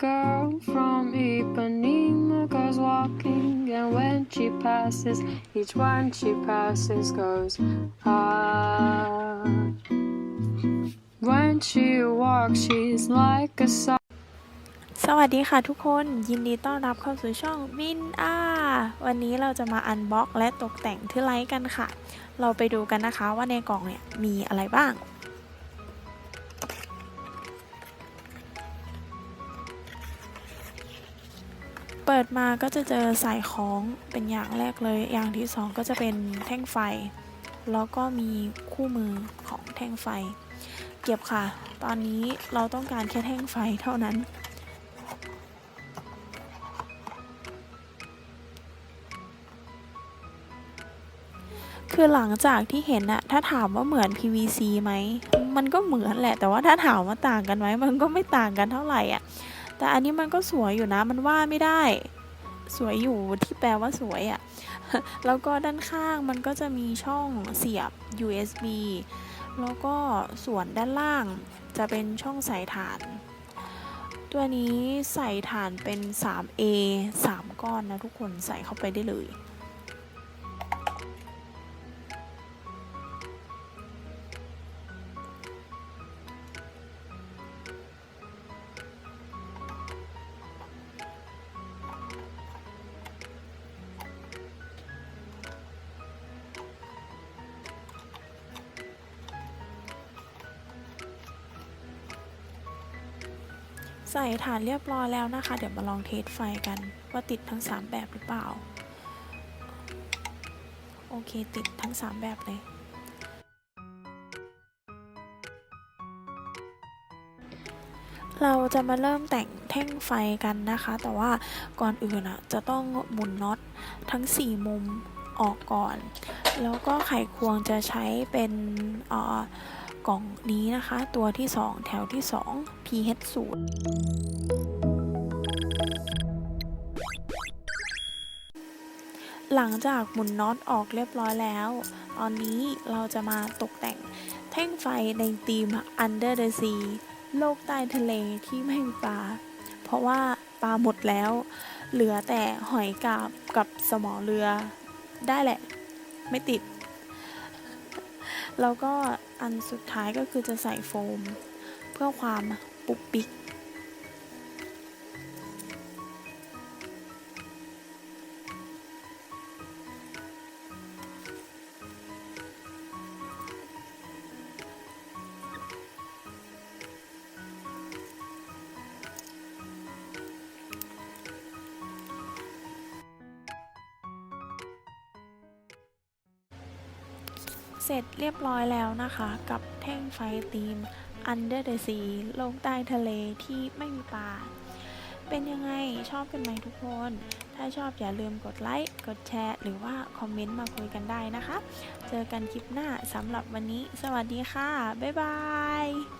girl from Ipanema goes walking, and when she passes, each one she passes goes ah. When she walks, she's like a s สวัสดีค่ะทุกคนยินดีต้อนรับเข้าสู่ช่องวินอาวันนี้เราจะมาอันบ็อกและตกแต่งที่ไลท์กันค่ะ เราไปดูกันนะคะว่าในกล่องเนี่ยมีอะไรบ้าง เปิดมาก็จะเจอสายของเป็นอย่างแรกเลย อย่างที่สองก็จะเป็นแท่งไฟ แล้วก็มีคู่มือของแท่งไฟ เก็บค่ะ ตอนนี้เราต้องการแค่แท่งไฟเท่านั้นคือหลังจากที่เห็นอะถ้าถามว่าเหมือน PVC ไหม มันก็เหมือนแหละ แต่ว่าถ้าถามว่าต่างกันไหม มันก็ไม่ต่างกันเท่าไหร่อะ แต่อันนี้มันก็สวยอยู่นะมันว่าไม่ได้ สวยอยู่ที่แปลว่าสวยอะแล้วก็ด้านข้างมันก็จะมีช่องเสียบ USB แล้วก็ส่วนด้านล่างจะเป็นช่องใส่ถ่าน ตัวนี้ใส่ถ่านเป็น 3A 3 ก้อนนะทุกคนใส่เข้าไปได้เลย ใส่ฐานเรียบร้อยแล้วนะคะ เดี๋ยวมาลองเทสไฟกันว่าติดทั้ง 3 แบบหรือเปล่า โอเคติดทั้ง 3 แบบเลย เราจะมาเริ่มแต่งแท่งไฟกันนะคะ แต่ว่าก่อนอื่นอะจะต้องหมุนน็อตทั้ง 4 มุมออกก่อน แล้วก็ไขควงจะใช้เป็นอ่อ กล่องนี้นะคะ ตัวที่ 2 แถวที่ 2 pH 0หลังจากหมุนน็อตออกเรียบร้อยแล้ว ตอนนี้เราจะมาตกแต่งแท่งไฟในธีม Under the Sea โลกใต้ทะเลที่ไม่มีปลา เพราะว่าปลาหมดแล้ว เหลือแต่หอยกาบกับสมอเรือ ได้แหละ ไม่ติด แล้วก็ อันสุดท้ายก็คือจะใส่โฟม เพื่อความปุกปิก สร็จเรียบร้อยแล้วนะคะ กับแท่งไฟธีม Under the Sea โลกใต้ทะเลที่ไม่มีปลาเป็นยังไงชอบกันไหมทุกคน ถ้าชอบอย่าลืมกดไลค์กดแชร์ หรือว่าคอมเมนต์มาคุยกันได้นะคะ เจอกันคลิปหน้าสำหรับวันนี้ สวัสดีค่ะ บ๊ายบาย